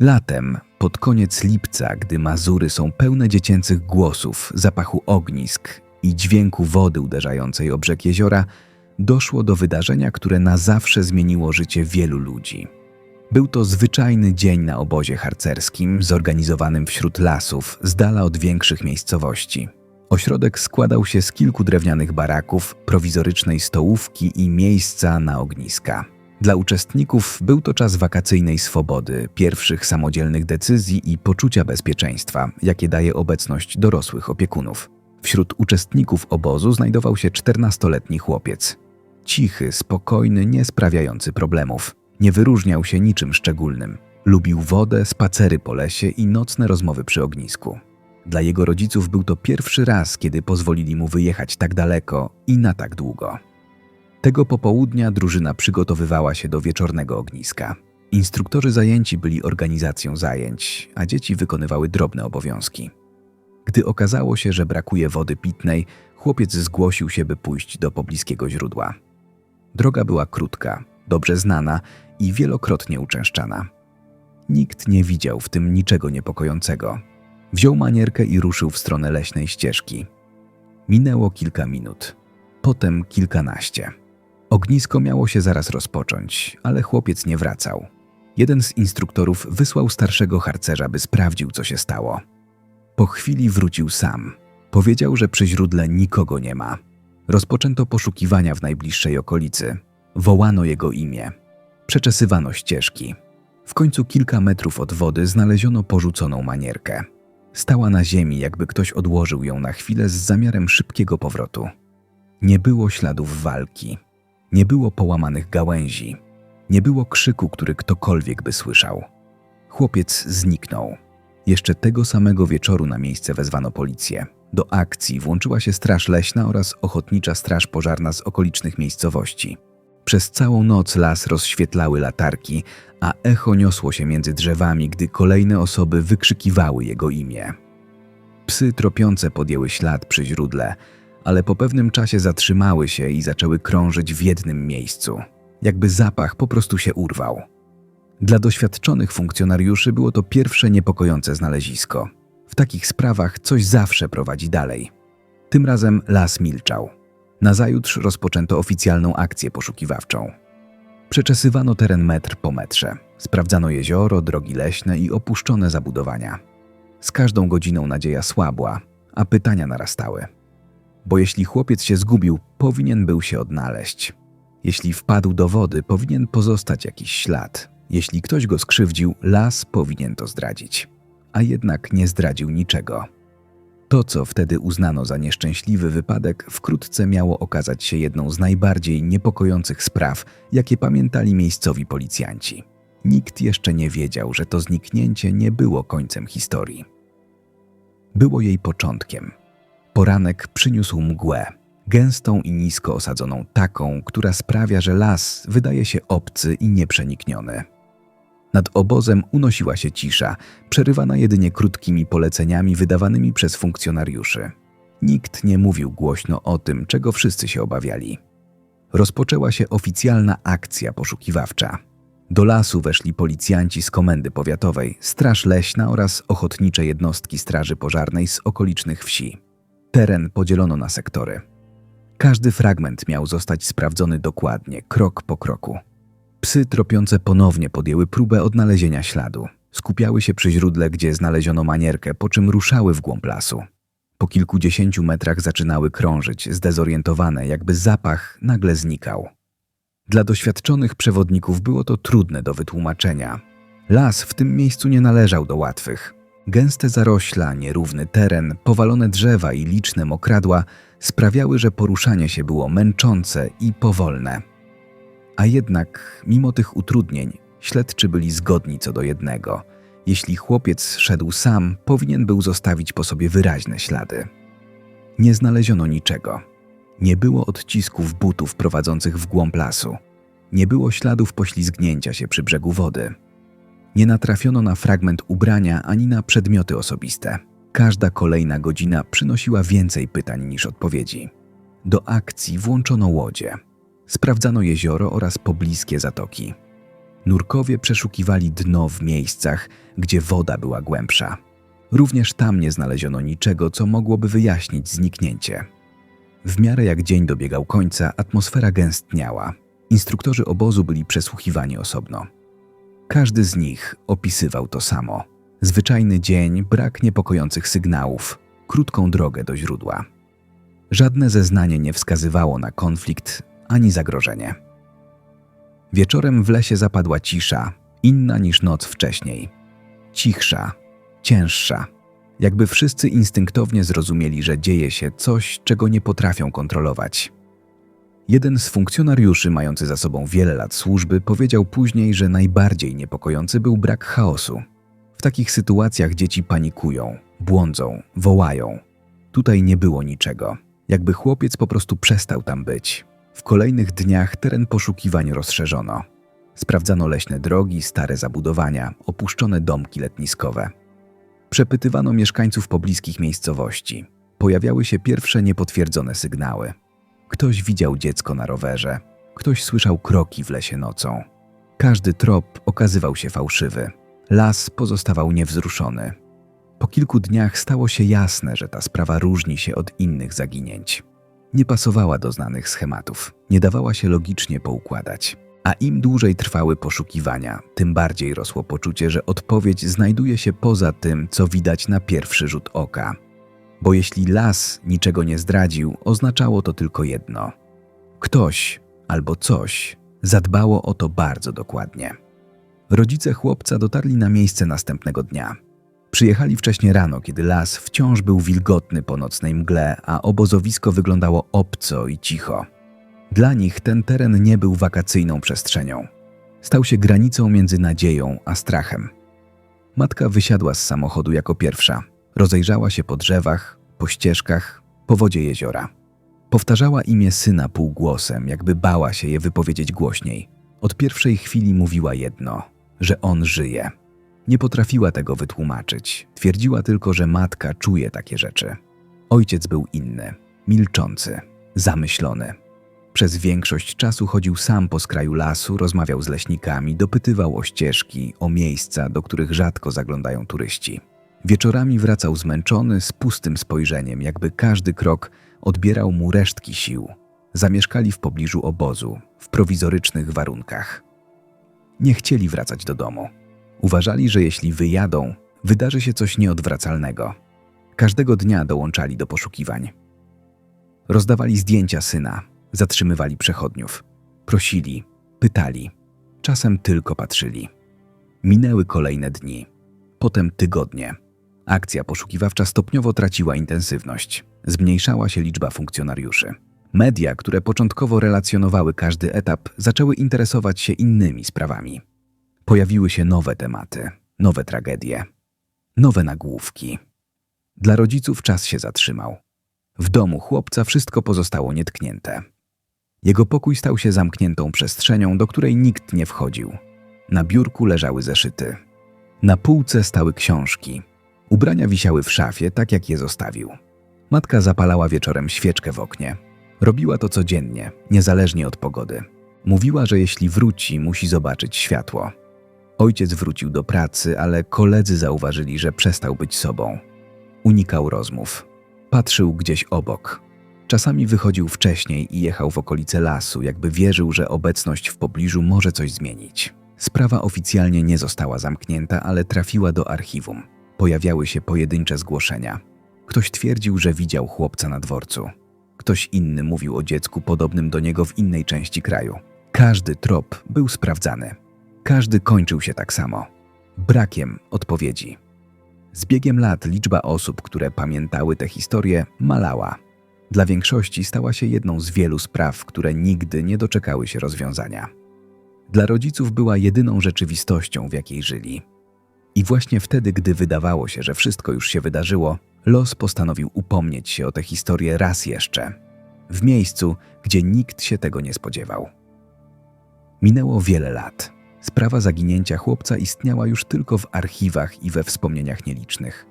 Latem, pod koniec lipca, gdy Mazury są pełne dziecięcych głosów, zapachu ognisk i dźwięku wody uderzającej o brzeg jeziora, doszło do wydarzenia, które na zawsze zmieniło życie wielu ludzi. Był to zwyczajny dzień na obozie harcerskim, zorganizowanym wśród lasów, z dala od większych miejscowości. Ośrodek składał się z kilku drewnianych baraków, prowizorycznej stołówki i miejsca na ogniska. Dla uczestników był to czas wakacyjnej swobody, pierwszych samodzielnych decyzji i poczucia bezpieczeństwa, jakie daje obecność dorosłych opiekunów. Wśród uczestników obozu znajdował się 14-letni chłopiec. Cichy, spokojny, nie sprawiający problemów. Nie wyróżniał się niczym szczególnym. Lubił wodę, spacery po lesie i nocne rozmowy przy ognisku. Dla jego rodziców był to pierwszy raz, kiedy pozwolili mu wyjechać tak daleko i na tak długo. Tego popołudnia drużyna przygotowywała się do wieczornego ogniska. Instruktorzy zajęci byli organizacją zajęć, a dzieci wykonywały drobne obowiązki. Gdy okazało się, że brakuje wody pitnej, chłopiec zgłosił się, by pójść do pobliskiego źródła. Droga była krótka, dobrze znana i wielokrotnie uczęszczana. Nikt nie widział w tym niczego niepokojącego. Wziął manierkę i ruszył w stronę leśnej ścieżki. Minęło kilka minut, potem kilkanaście. Ognisko miało się zaraz rozpocząć, ale chłopiec nie wracał. Jeden z instruktorów wysłał starszego harcerza, by sprawdził, co się stało. Po chwili wrócił sam. Powiedział, że przy źródle nikogo nie ma. Rozpoczęto poszukiwania w najbliższej okolicy. Wołano jego imię. Przeczesywano ścieżki. W końcu kilka metrów od wody znaleziono porzuconą manierkę. Stała na ziemi, jakby ktoś odłożył ją na chwilę z zamiarem szybkiego powrotu. Nie było śladów walki. Nie było połamanych gałęzi. Nie było krzyku, który ktokolwiek by słyszał. Chłopiec zniknął. Jeszcze tego samego wieczoru na miejsce wezwano policję. Do akcji włączyła się Straż Leśna oraz Ochotnicza Straż Pożarna z okolicznych miejscowości. Przez całą noc las rozświetlały latarki, a echo niosło się między drzewami, gdy kolejne osoby wykrzykiwały jego imię. Psy tropiące podjęły ślad przy źródle, ale po pewnym czasie zatrzymały się i zaczęły krążyć w jednym miejscu. Jakby zapach po prostu się urwał. Dla doświadczonych funkcjonariuszy było to pierwsze niepokojące znalezisko. W takich sprawach coś zawsze prowadzi dalej. Tym razem las milczał. Nazajutrz rozpoczęto oficjalną akcję poszukiwawczą. Przeczesywano teren metr po metrze. Sprawdzano jezioro, drogi leśne i opuszczone zabudowania. Z każdą godziną nadzieja słabła, a pytania narastały. Bo jeśli chłopiec się zgubił, powinien był się odnaleźć. Jeśli wpadł do wody, powinien pozostać jakiś ślad. Jeśli ktoś go skrzywdził, las powinien to zdradzić. A jednak nie zdradził niczego. To, co wtedy uznano za nieszczęśliwy wypadek, wkrótce miało okazać się jedną z najbardziej niepokojących spraw, jakie pamiętali miejscowi policjanci. Nikt jeszcze nie wiedział, że to zniknięcie nie było końcem historii. Było jej początkiem. Poranek przyniósł mgłę, gęstą i nisko osadzoną taką, która sprawia, że las wydaje się obcy i nieprzenikniony. Nad obozem unosiła się cisza, przerywana jedynie krótkimi poleceniami wydawanymi przez funkcjonariuszy. Nikt nie mówił głośno o tym, czego wszyscy się obawiali. Rozpoczęła się oficjalna akcja poszukiwawcza. Do lasu weszli policjanci z komendy powiatowej, straż leśna oraz ochotnicze jednostki straży pożarnej z okolicznych wsi. Teren podzielono na sektory. Każdy fragment miał zostać sprawdzony dokładnie, krok po kroku. Psy tropiące ponownie podjęły próbę odnalezienia śladu. Skupiały się przy źródle, gdzie znaleziono manierkę, po czym ruszały w głąb lasu. Po kilkudziesięciu metrach zaczynały krążyć, zdezorientowane, jakby zapach nagle znikał. Dla doświadczonych przewodników było to trudne do wytłumaczenia. Las w tym miejscu nie należał do łatwych. Gęste zarośla, nierówny teren, powalone drzewa i liczne mokradła sprawiały, że poruszanie się było męczące i powolne. A jednak, mimo tych utrudnień, śledczy byli zgodni co do jednego. Jeśli chłopiec szedł sam, powinien był zostawić po sobie wyraźne ślady. Nie znaleziono niczego. Nie było odcisków butów prowadzących w głąb lasu. Nie było śladów poślizgnięcia się przy brzegu wody. Nie natrafiono na fragment ubrania ani na przedmioty osobiste. Każda kolejna godzina przynosiła więcej pytań niż odpowiedzi. Do akcji włączono łodzie. Sprawdzano jezioro oraz pobliskie zatoki. Nurkowie przeszukiwali dno w miejscach, gdzie woda była głębsza. Również tam nie znaleziono niczego, co mogłoby wyjaśnić zniknięcie. W miarę jak dzień dobiegał końca, atmosfera gęstniała. Instruktorzy obozu byli przesłuchiwani osobno. Każdy z nich opisywał to samo. Zwyczajny dzień, brak niepokojących sygnałów, krótką drogę do źródła. Żadne zeznanie nie wskazywało na konflikt ani zagrożenie. Wieczorem w lesie zapadła cisza, inna niż noc wcześniej. Cichsza, cięższa, jakby wszyscy instynktownie zrozumieli, że dzieje się coś, czego nie potrafią kontrolować. Jeden z funkcjonariuszy, mający za sobą wiele lat służby, powiedział później, że najbardziej niepokojący był brak chaosu. W takich sytuacjach dzieci panikują, błądzą, wołają. Tutaj nie było niczego. Jakby chłopiec po prostu przestał tam być. W kolejnych dniach teren poszukiwań rozszerzono. Sprawdzano leśne drogi, stare zabudowania, opuszczone domki letniskowe. Przepytywano mieszkańców pobliskich miejscowości. Pojawiały się pierwsze niepotwierdzone sygnały. Ktoś widział dziecko na rowerze, ktoś słyszał kroki w lesie nocą. Każdy trop okazywał się fałszywy. Las pozostawał niewzruszony. Po kilku dniach stało się jasne, że ta sprawa różni się od innych zaginięć. Nie pasowała do znanych schematów, nie dawała się logicznie poukładać. A im dłużej trwały poszukiwania, tym bardziej rosło poczucie, że odpowiedź znajduje się poza tym, co widać na pierwszy rzut oka. Bo jeśli las niczego nie zdradził, oznaczało to tylko jedno: ktoś albo coś zadbało o to bardzo dokładnie. Rodzice chłopca dotarli na miejsce następnego dnia. Przyjechali wcześnie rano, kiedy las wciąż był wilgotny po nocnej mgle, a obozowisko wyglądało obco i cicho. Dla nich ten teren nie był wakacyjną przestrzenią. Stał się granicą między nadzieją a strachem. Matka wysiadła z samochodu jako pierwsza. Rozejrzała się po drzewach, po ścieżkach, po wodzie jeziora. Powtarzała imię syna półgłosem, jakby bała się je wypowiedzieć głośniej. Od pierwszej chwili mówiła jedno, że on żyje. Nie potrafiła tego wytłumaczyć. Twierdziła tylko, że matka czuje takie rzeczy. Ojciec był inny, milczący, zamyślony. Przez większość czasu chodził sam po skraju lasu, rozmawiał z leśnikami, dopytywał o ścieżki, o miejsca, do których rzadko zaglądają turyści. Wieczorami wracał zmęczony, z pustym spojrzeniem, jakby każdy krok odbierał mu resztki sił. Zamieszkali w pobliżu obozu, w prowizorycznych warunkach. Nie chcieli wracać do domu. Uważali, że jeśli wyjadą, wydarzy się coś nieodwracalnego. Każdego dnia dołączali do poszukiwań. Rozdawali zdjęcia syna, zatrzymywali przechodniów, prosili, pytali, czasem tylko patrzyli. Minęły kolejne dni, potem tygodnie. Akcja poszukiwawcza stopniowo traciła intensywność, zmniejszała się liczba funkcjonariuszy. Media, które początkowo relacjonowały każdy etap, zaczęły interesować się innymi sprawami. Pojawiły się nowe tematy, nowe tragedie, nowe nagłówki. Dla rodziców czas się zatrzymał. W domu chłopca wszystko pozostało nietknięte. Jego pokój stał się zamkniętą przestrzenią, do której nikt nie wchodził. Na biurku leżały zeszyty. Na półce stały książki. Ubrania wisiały w szafie, tak jak je zostawił. Matka zapalała wieczorem świeczkę w oknie. Robiła to codziennie, niezależnie od pogody. Mówiła, że jeśli wróci, musi zobaczyć światło. Ojciec wrócił do pracy, ale koledzy zauważyli, że przestał być sobą. Unikał rozmów. Patrzył gdzieś obok. Czasami wychodził wcześniej i jechał w okolice lasu, jakby wierzył, że obecność w pobliżu może coś zmienić. Sprawa oficjalnie nie została zamknięta, ale trafiła do archiwum. Pojawiały się pojedyncze zgłoszenia. Ktoś twierdził, że widział chłopca na dworcu. Ktoś inny mówił o dziecku podobnym do niego w innej części kraju. Każdy trop był sprawdzany. Każdy kończył się tak samo brakiem odpowiedzi. Z biegiem lat liczba osób, które pamiętały tę historię, malała. Dla większości stała się jedną z wielu spraw, które nigdy nie doczekały się rozwiązania. Dla rodziców była jedyną rzeczywistością, w jakiej żyli. I właśnie wtedy, gdy wydawało się, że wszystko już się wydarzyło, los postanowił upomnieć się o tę historię raz jeszcze, w miejscu, gdzie nikt się tego nie spodziewał. Minęło wiele lat. Sprawa zaginięcia chłopca istniała już tylko w archiwach i we wspomnieniach nielicznych.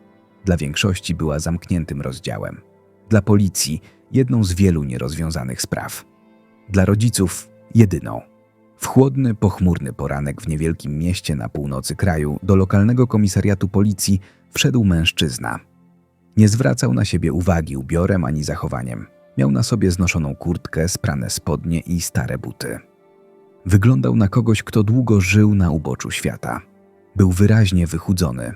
Dla większości była zamkniętym rozdziałem. Dla policji jedną z wielu nierozwiązanych spraw. Dla rodziców jedyną. W chłodny, pochmurny poranek w niewielkim mieście na północy kraju do lokalnego komisariatu policji wszedł mężczyzna. Nie zwracał na siebie uwagi ubiorem ani zachowaniem. Miał na sobie znoszoną kurtkę, sprane spodnie i stare buty. Wyglądał na kogoś, kto długo żył na uboczu świata. Był wyraźnie wychudzony.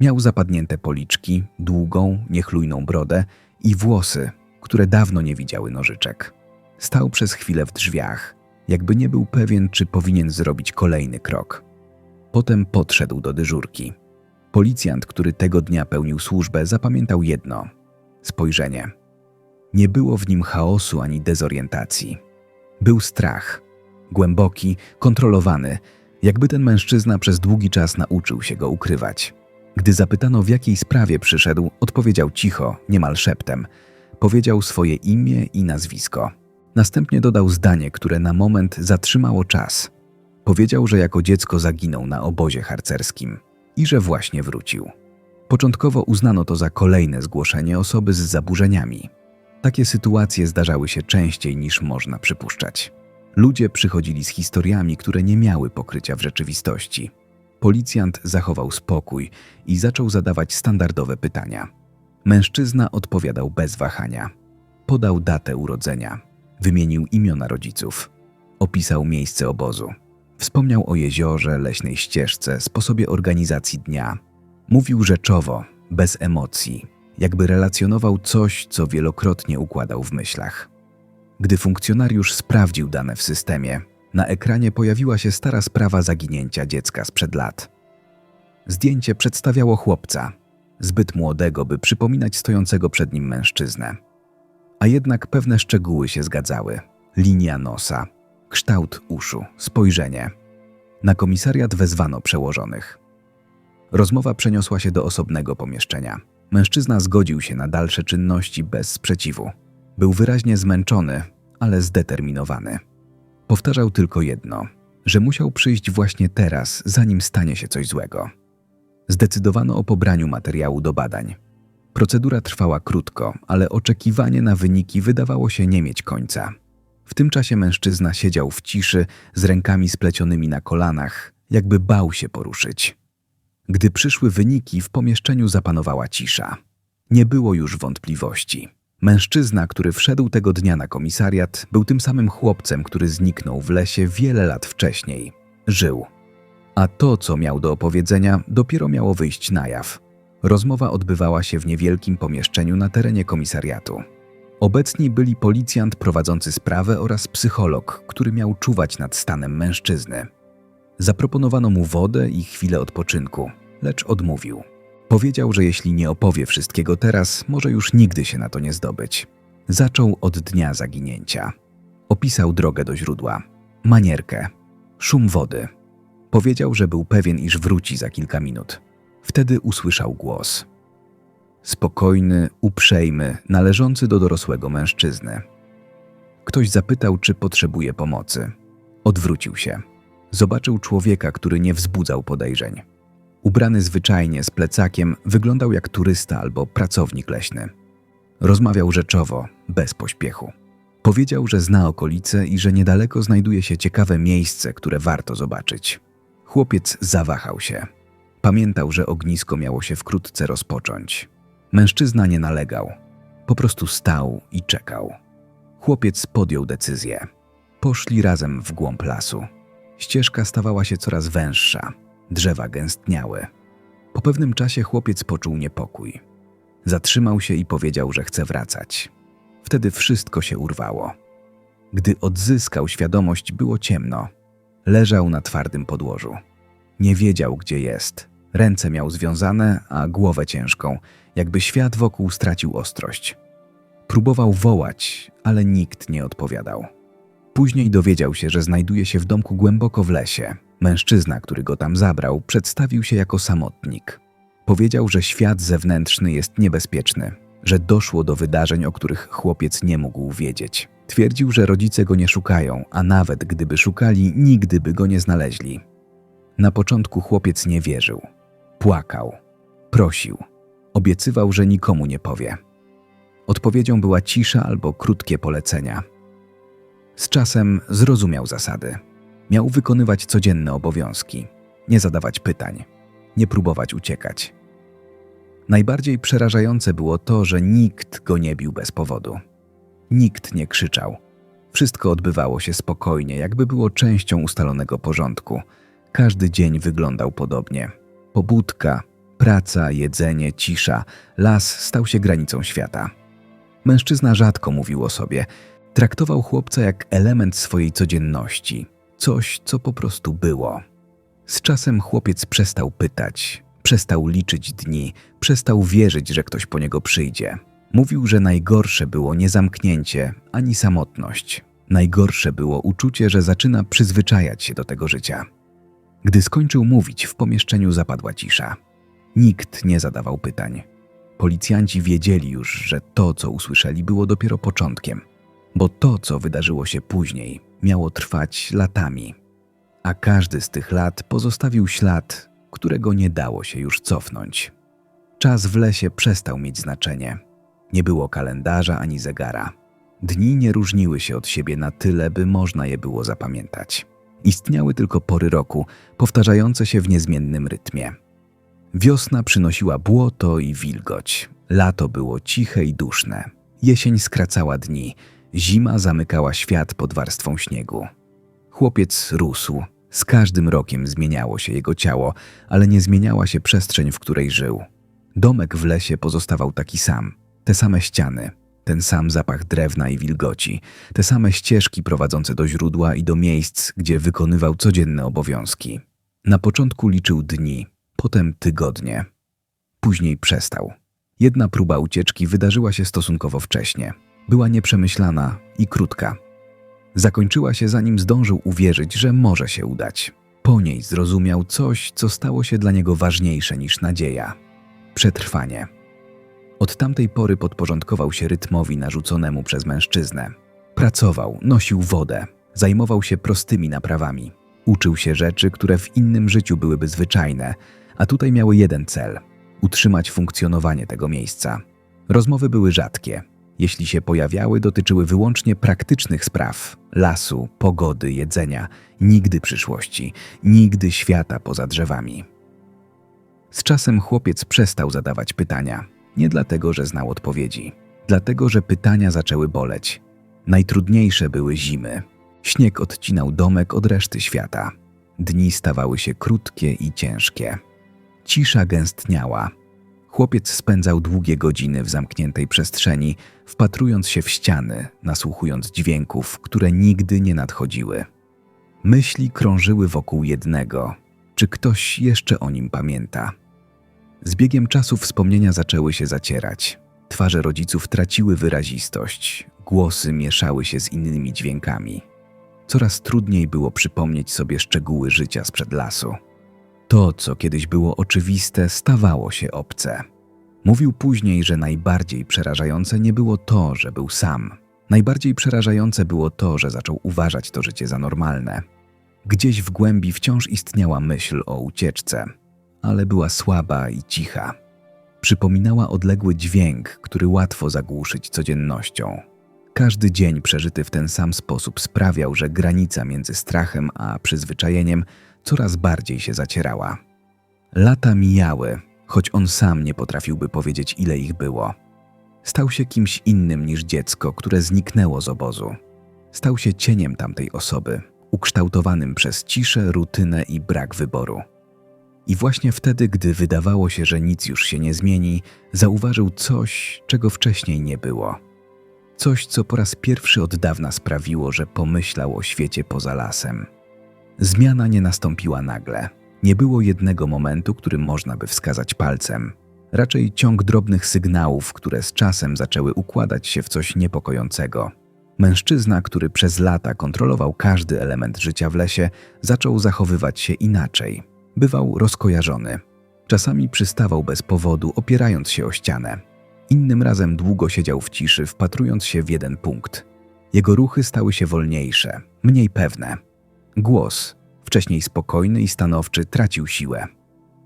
Miał zapadnięte policzki, długą, niechlujną brodę i włosy, które dawno nie widziały nożyczek. Stał przez chwilę w drzwiach, jakby nie był pewien, czy powinien zrobić kolejny krok. Potem podszedł do dyżurki. Policjant, który tego dnia pełnił służbę, zapamiętał jedno spojrzenie. Nie było w nim chaosu ani dezorientacji. Był strach, głęboki, kontrolowany, jakby ten mężczyzna przez długi czas nauczył się go ukrywać. Gdy zapytano, w jakiej sprawie przyszedł, odpowiedział cicho, niemal szeptem. Powiedział swoje imię i nazwisko. Następnie dodał zdanie, które na moment zatrzymało czas. Powiedział, że jako dziecko zaginął na obozie harcerskim i że właśnie wrócił. Początkowo uznano to za kolejne zgłoszenie osoby z zaburzeniami. Takie sytuacje zdarzały się częściej niż można przypuszczać. Ludzie przychodzili z historiami, które nie miały pokrycia w rzeczywistości. Policjant zachował spokój i zaczął zadawać standardowe pytania. Mężczyzna odpowiadał bez wahania. Podał datę urodzenia, wymienił imiona rodziców, opisał miejsce obozu. Wspomniał o jeziorze, leśnej ścieżce, sposobie organizacji dnia. Mówił rzeczowo, bez emocji, jakby relacjonował coś, co wielokrotnie układał w myślach. Gdy funkcjonariusz sprawdził dane w systemie, na ekranie pojawiła się stara sprawa zaginięcia dziecka sprzed lat. Zdjęcie przedstawiało chłopca, zbyt młodego, by przypominać stojącego przed nim mężczyznę. A jednak pewne szczegóły się zgadzały: linia nosa, kształt uszu, spojrzenie. Na komisariat wezwano przełożonych. Rozmowa przeniosła się do osobnego pomieszczenia. Mężczyzna zgodził się na dalsze czynności bez sprzeciwu. Był wyraźnie zmęczony, ale zdeterminowany. Powtarzał tylko jedno, że musiał przyjść właśnie teraz, zanim stanie się coś złego. Zdecydowano o pobraniu materiału do badań. Procedura trwała krótko, ale oczekiwanie na wyniki wydawało się nie mieć końca. W tym czasie mężczyzna siedział w ciszy, z rękami splecionymi na kolanach, jakby bał się poruszyć. Gdy przyszły wyniki, w pomieszczeniu zapanowała cisza. Nie było już wątpliwości. Mężczyzna, który wszedł tego dnia na komisariat, był tym samym chłopcem, który zniknął w lesie wiele lat wcześniej. Żył. A to, co miał do opowiedzenia, dopiero miało wyjść na jaw. Rozmowa odbywała się w niewielkim pomieszczeniu na terenie komisariatu. Obecni byli policjant prowadzący sprawę oraz psycholog, który miał czuwać nad stanem mężczyzny. Zaproponowano mu wodę i chwilę odpoczynku, lecz odmówił. Powiedział, że jeśli nie opowie wszystkiego teraz, może już nigdy się na to nie zdobyć. Zaczął od dnia zaginięcia. Opisał drogę do źródła, manierkę, szum wody. Powiedział, że był pewien, iż wróci za kilka minut. Wtedy usłyszał głos. Spokojny, uprzejmy, należący do dorosłego mężczyzny. Ktoś zapytał, czy potrzebuje pomocy. Odwrócił się. Zobaczył człowieka, który nie wzbudzał podejrzeń. Ubrany zwyczajnie z plecakiem, wyglądał jak turysta albo pracownik leśny. Rozmawiał rzeczowo, bez pośpiechu. Powiedział, że zna okolice i że niedaleko znajduje się ciekawe miejsce, które warto zobaczyć. Chłopiec zawahał się. Pamiętał, że ognisko miało się wkrótce rozpocząć. Mężczyzna nie nalegał. Po prostu stał i czekał. Chłopiec podjął decyzję. Poszli razem w głąb lasu. Ścieżka stawała się coraz węższa. Drzewa gęstniały. Po pewnym czasie chłopiec poczuł niepokój. Zatrzymał się i powiedział, że chce wracać. Wtedy wszystko się urwało. Gdy odzyskał świadomość, było ciemno. Leżał na twardym podłożu. Nie wiedział, gdzie jest. Ręce miał związane, a głowę ciężką, jakby świat wokół stracił ostrość. Próbował wołać, ale nikt nie odpowiadał. Później dowiedział się, że znajduje się w domku głęboko w lesie. Mężczyzna, który go tam zabrał, przedstawił się jako samotnik. Powiedział, że świat zewnętrzny jest niebezpieczny, że doszło do wydarzeń, o których chłopiec nie mógł wiedzieć. Twierdził, że rodzice go nie szukają, a nawet gdyby szukali, nigdy by go nie znaleźli. Na początku chłopiec nie wierzył. Płakał, prosił, obiecywał, że nikomu nie powie. Odpowiedzią była cisza albo krótkie polecenia. Z czasem zrozumiał zasady. Miał wykonywać codzienne obowiązki, nie zadawać pytań, nie próbować uciekać. Najbardziej przerażające było to, że nikt go nie bił bez powodu. Nikt nie krzyczał. Wszystko odbywało się spokojnie, jakby było częścią ustalonego porządku. Każdy dzień wyglądał podobnie. Pobudka, praca, jedzenie, cisza, las stał się granicą świata. Mężczyzna rzadko mówił o sobie. Traktował chłopca jak element swojej codzienności, coś, co po prostu było. Z czasem chłopiec przestał pytać, przestał liczyć dni, przestał wierzyć, że ktoś po niego przyjdzie. Mówił, że najgorsze było nie zamknięcie ani samotność. Najgorsze było uczucie, że zaczyna przyzwyczajać się do tego życia. Gdy skończył mówić, w pomieszczeniu zapadła cisza. Nikt nie zadawał pytań. Policjanci wiedzieli już, że to, co usłyszeli, było dopiero początkiem, bo to, co wydarzyło się później, miało trwać latami. A każdy z tych lat pozostawił ślad, którego nie dało się już cofnąć. Czas w lesie przestał mieć znaczenie. Nie było kalendarza ani zegara. Dni nie różniły się od siebie na tyle, by można je było zapamiętać. Istniały tylko pory roku, powtarzające się w niezmiennym rytmie. Wiosna przynosiła błoto i wilgoć, lato było ciche i duszne, jesień skracała dni, zima zamykała świat pod warstwą śniegu. Chłopiec rósł, z każdym rokiem zmieniało się jego ciało, ale nie zmieniała się przestrzeń, w której żył. Domek w lesie pozostawał taki sam, te same ściany, ten sam zapach drewna i wilgoci, te same ścieżki prowadzące do źródła i do miejsc, gdzie wykonywał codzienne obowiązki. Na początku liczył dni, potem tygodnie. Później przestał. Jedna próba ucieczki wydarzyła się stosunkowo wcześnie. Była nieprzemyślana i krótka. Zakończyła się zanim zdążył uwierzyć, że może się udać. Po niej zrozumiał coś, co stało się dla niego ważniejsze niż nadzieja przetrwanie. Od tamtej pory podporządkował się rytmowi narzuconemu przez mężczyznę. Pracował, nosił wodę, zajmował się prostymi naprawami. Uczył się rzeczy, które w innym życiu byłyby zwyczajne, a tutaj miały jeden cel utrzymać funkcjonowanie tego miejsca. Rozmowy były rzadkie. Jeśli się pojawiały, dotyczyły wyłącznie praktycznych spraw lasu, pogody, jedzenia, nigdy przyszłości, nigdy świata poza drzewami. Z czasem chłopiec przestał zadawać pytania. Nie dlatego, że znał odpowiedzi, dlatego, że pytania zaczęły boleć. Najtrudniejsze były zimy. Śnieg odcinał domek od reszty świata. Dni stawały się krótkie i ciężkie. Cisza gęstniała. Chłopiec spędzał długie godziny w zamkniętej przestrzeni, wpatrując się w ściany, nasłuchując dźwięków, które nigdy nie nadchodziły. Myśli krążyły wokół jednego: czy ktoś jeszcze o nim pamięta? Z biegiem czasu wspomnienia zaczęły się zacierać. Twarze rodziców traciły wyrazistość, głosy mieszały się z innymi dźwiękami. Coraz trudniej było przypomnieć sobie szczegóły życia sprzed lasu. To, co kiedyś było oczywiste, stawało się obce. Mówił później, że najbardziej przerażające nie było to, że był sam. Najbardziej przerażające było to, że zaczął uważać to życie za normalne. Gdzieś w głębi wciąż istniała myśl o ucieczce, ale była słaba i cicha. Przypominała odległy dźwięk, który łatwo zagłuszyć codziennością. Każdy dzień przeżyty w ten sam sposób sprawiał, że granica między strachem a przyzwyczajeniem coraz bardziej się zacierała. Lata mijały, choć on sam nie potrafiłby powiedzieć, ile ich było. Stał się kimś innym niż dziecko, które zniknęło z obozu. Stał się cieniem tamtej osoby, ukształtowanym przez ciszę, rutynę i brak wyboru. I właśnie wtedy, gdy wydawało się, że nic już się nie zmieni, zauważył coś, czego wcześniej nie było. Coś, co po raz pierwszy od dawna sprawiło, że pomyślał o świecie poza lasem. Zmiana nie nastąpiła nagle. Nie było jednego momentu, który można by wskazać palcem. Raczej ciąg drobnych sygnałów, które z czasem zaczęły układać się w coś niepokojącego. Mężczyzna, który przez lata kontrolował każdy element życia w lesie, zaczął zachowywać się inaczej. Bywał rozkojarzony. Czasami przystawał bez powodu, opierając się o ścianę. Innym razem długo siedział w ciszy, wpatrując się w jeden punkt. Jego ruchy stały się wolniejsze, mniej pewne. Głos, wcześniej spokojny i stanowczy, tracił siłę.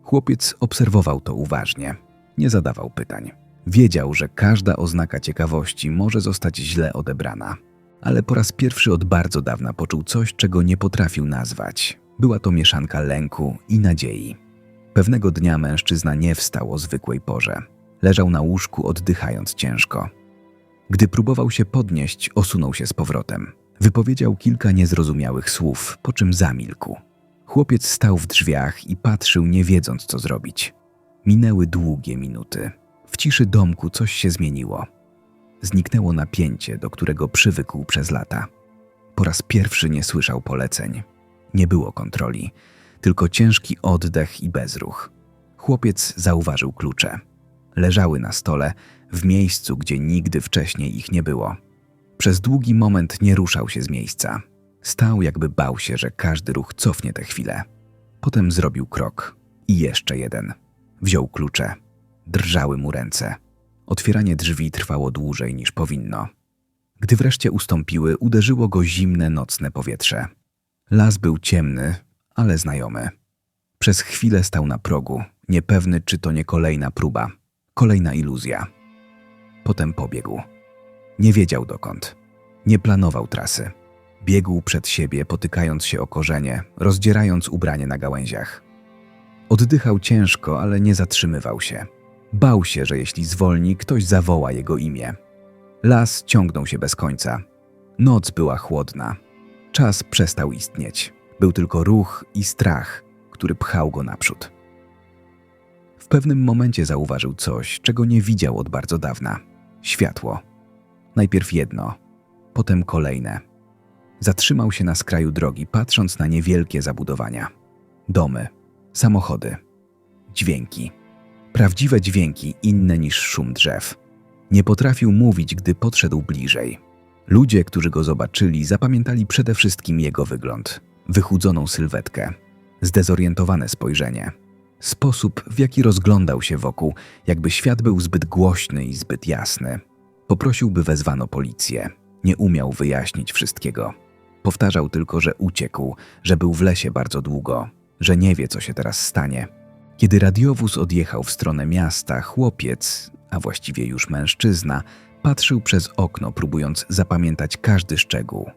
Chłopiec obserwował to uważnie. Nie zadawał pytań. Wiedział, że każda oznaka ciekawości może zostać źle odebrana. ale po raz pierwszy od bardzo dawna poczuł coś, czego nie potrafił nazwać. Była to mieszanka lęku i nadziei. Pewnego dnia mężczyzna nie wstał o zwykłej porze. Leżał na łóżku, oddychając ciężko. Gdy próbował się podnieść, osunął się z powrotem. Wypowiedział kilka niezrozumiałych słów, po czym zamilkł. Chłopiec stał w drzwiach i patrzył, nie wiedząc, co zrobić. Minęły długie minuty. W ciszy domku coś się zmieniło. Zniknęło napięcie, do którego przywykł przez lata. Po raz pierwszy nie słyszał poleceń. Nie było kontroli, tylko ciężki oddech i bezruch. Chłopiec zauważył klucze. Leżały na stole, w miejscu, gdzie nigdy wcześniej ich nie było. Przez długi moment nie ruszał się z miejsca. Stał, jakby bał się, że każdy ruch cofnie tę chwilę. Potem zrobił krok i jeszcze jeden. Wziął klucze. Drżały mu ręce. Otwieranie drzwi trwało dłużej niż powinno. Gdy wreszcie ustąpiły, uderzyło go zimne nocne powietrze. Las był ciemny, ale znajomy. Przez chwilę stał na progu, niepewny, czy to nie kolejna próba, kolejna iluzja. Potem pobiegł. Nie wiedział dokąd. Nie planował trasy. Biegł przed siebie, potykając się o korzenie, rozdzierając ubranie na gałęziach. Oddychał ciężko, ale nie zatrzymywał się. Bał się, że jeśli zwolni, ktoś zawoła jego imię. Las ciągnął się bez końca. Noc była chłodna. Czas przestał istnieć. Był tylko ruch i strach, który pchał go naprzód. W pewnym momencie zauważył coś, czego nie widział od bardzo dawna światło. Najpierw jedno, potem kolejne. Zatrzymał się na skraju drogi, patrząc na niewielkie zabudowania. Domy, samochody, dźwięki. Prawdziwe dźwięki, inne niż szum drzew. Nie potrafił mówić, gdy podszedł bliżej. Ludzie, którzy go zobaczyli, zapamiętali przede wszystkim jego wygląd, wychudzoną sylwetkę, zdezorientowane spojrzenie, sposób, w jaki rozglądał się wokół, jakby świat był zbyt głośny i zbyt jasny. Poprosił, by wezwano policję. Nie umiał wyjaśnić wszystkiego. Powtarzał tylko, że uciekł, że był w lesie bardzo długo, że nie wie, co się teraz stanie. Kiedy radiowóz odjechał w stronę miasta, chłopiec, a właściwie już mężczyzna, patrzył przez okno, próbując zapamiętać każdy szczegół.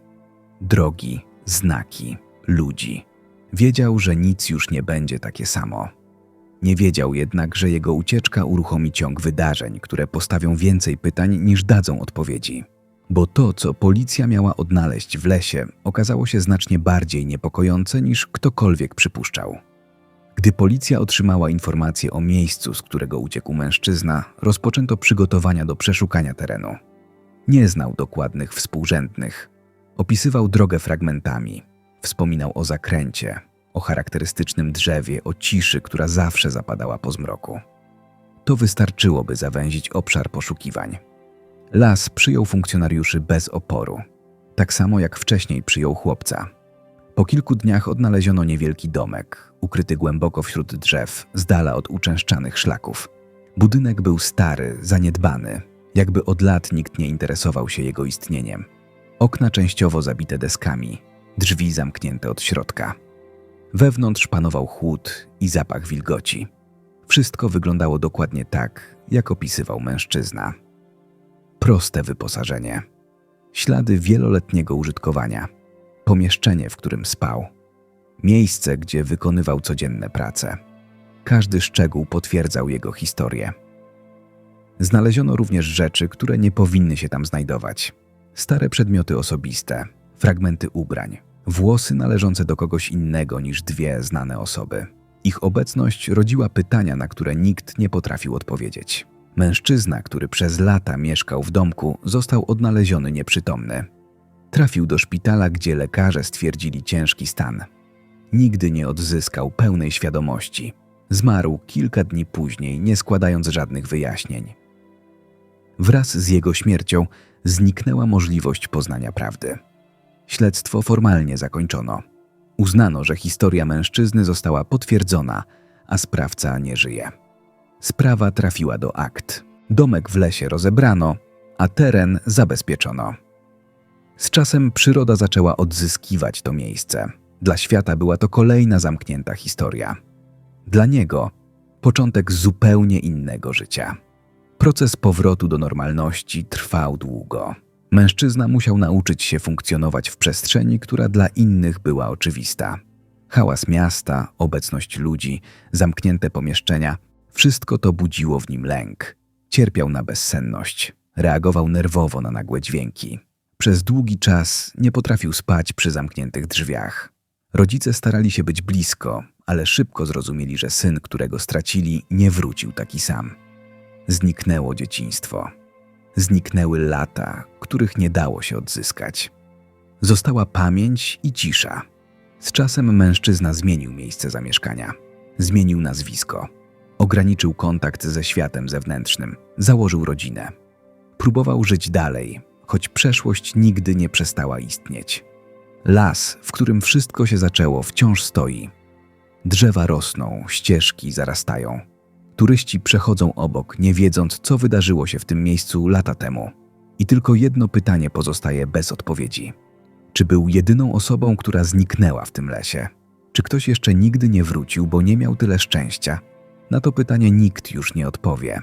Drogi, znaki, ludzi. Wiedział, że nic już nie będzie takie samo. Nie wiedział jednak, że jego ucieczka uruchomi ciąg wydarzeń, które postawią więcej pytań niż dadzą odpowiedzi. Bo to, co policja miała odnaleźć w lesie, okazało się znacznie bardziej niepokojące niż ktokolwiek przypuszczał. Gdy policja otrzymała informację o miejscu, z którego uciekł mężczyzna, rozpoczęto przygotowania do przeszukania terenu. Nie znał dokładnych współrzędnych. Opisywał drogę fragmentami. Wspominał o zakręcie, o charakterystycznym drzewie, o ciszy, która zawsze zapadała po zmroku. To wystarczyło, by zawęzić obszar poszukiwań. Las przyjął funkcjonariuszy bez oporu, tak samo jak wcześniej przyjął chłopca. Po kilku dniach odnaleziono niewielki domek, ukryty głęboko wśród drzew, z dala od uczęszczanych szlaków. Budynek był stary, zaniedbany, jakby od lat nikt nie interesował się jego istnieniem. Okna częściowo zabite deskami, drzwi zamknięte od środka. Wewnątrz panował chłód i zapach wilgoci. Wszystko wyglądało dokładnie tak, jak opisywał mężczyzna. Proste wyposażenie, ślady wieloletniego użytkowania, pomieszczenie, w którym spał, miejsce, gdzie wykonywał codzienne prace. Każdy szczegół potwierdzał jego historię. Znaleziono również rzeczy, które nie powinny się tam znajdować. Stare przedmioty osobiste, fragmenty ubrań, włosy należące do kogoś innego niż dwie znane osoby. Ich obecność rodziła pytania, na które nikt nie potrafił odpowiedzieć. Mężczyzna, który przez lata mieszkał w domku, został odnaleziony nieprzytomny. Trafił do szpitala, gdzie lekarze stwierdzili ciężki stan. Nigdy nie odzyskał pełnej świadomości. Zmarł kilka dni później, nie składając żadnych wyjaśnień. Wraz z jego śmiercią zniknęła możliwość poznania prawdy. Śledztwo formalnie zakończono. Uznano, że historia mężczyzny została potwierdzona, a sprawca nie żyje. Sprawa trafiła do akt. Domek w lesie rozebrano, a teren zabezpieczono. Z czasem przyroda zaczęła odzyskiwać to miejsce. Dla świata była to kolejna zamknięta historia. Dla niego początek zupełnie innego życia. Proces powrotu do normalności trwał długo. Mężczyzna musiał nauczyć się funkcjonować w przestrzeni, która dla innych była oczywista. Hałas miasta, obecność ludzi, zamknięte pomieszczenia wszystko to budziło w nim lęk. Cierpiał na bezsenność, reagował nerwowo na nagłe dźwięki. Przez długi czas nie potrafił spać przy zamkniętych drzwiach. Rodzice starali się być blisko, ale szybko zrozumieli, że syn, którego stracili, nie wrócił taki sam. Zniknęło dzieciństwo. Zniknęły lata, których nie dało się odzyskać. Została pamięć i cisza. Z czasem mężczyzna zmienił miejsce zamieszkania, zmienił nazwisko, ograniczył kontakt ze światem zewnętrznym, założył rodzinę. Próbował żyć dalej, choć przeszłość nigdy nie przestała istnieć. Las, w którym wszystko się zaczęło, wciąż stoi. Drzewa rosną, ścieżki zarastają. Turyści przechodzą obok, nie wiedząc, co wydarzyło się w tym miejscu lata temu. I tylko jedno pytanie pozostaje bez odpowiedzi. Czy był jedyną osobą, która zniknęła w tym lesie? Czy ktoś jeszcze nigdy nie wrócił, bo nie miał tyle szczęścia? Na to pytanie nikt już nie odpowie.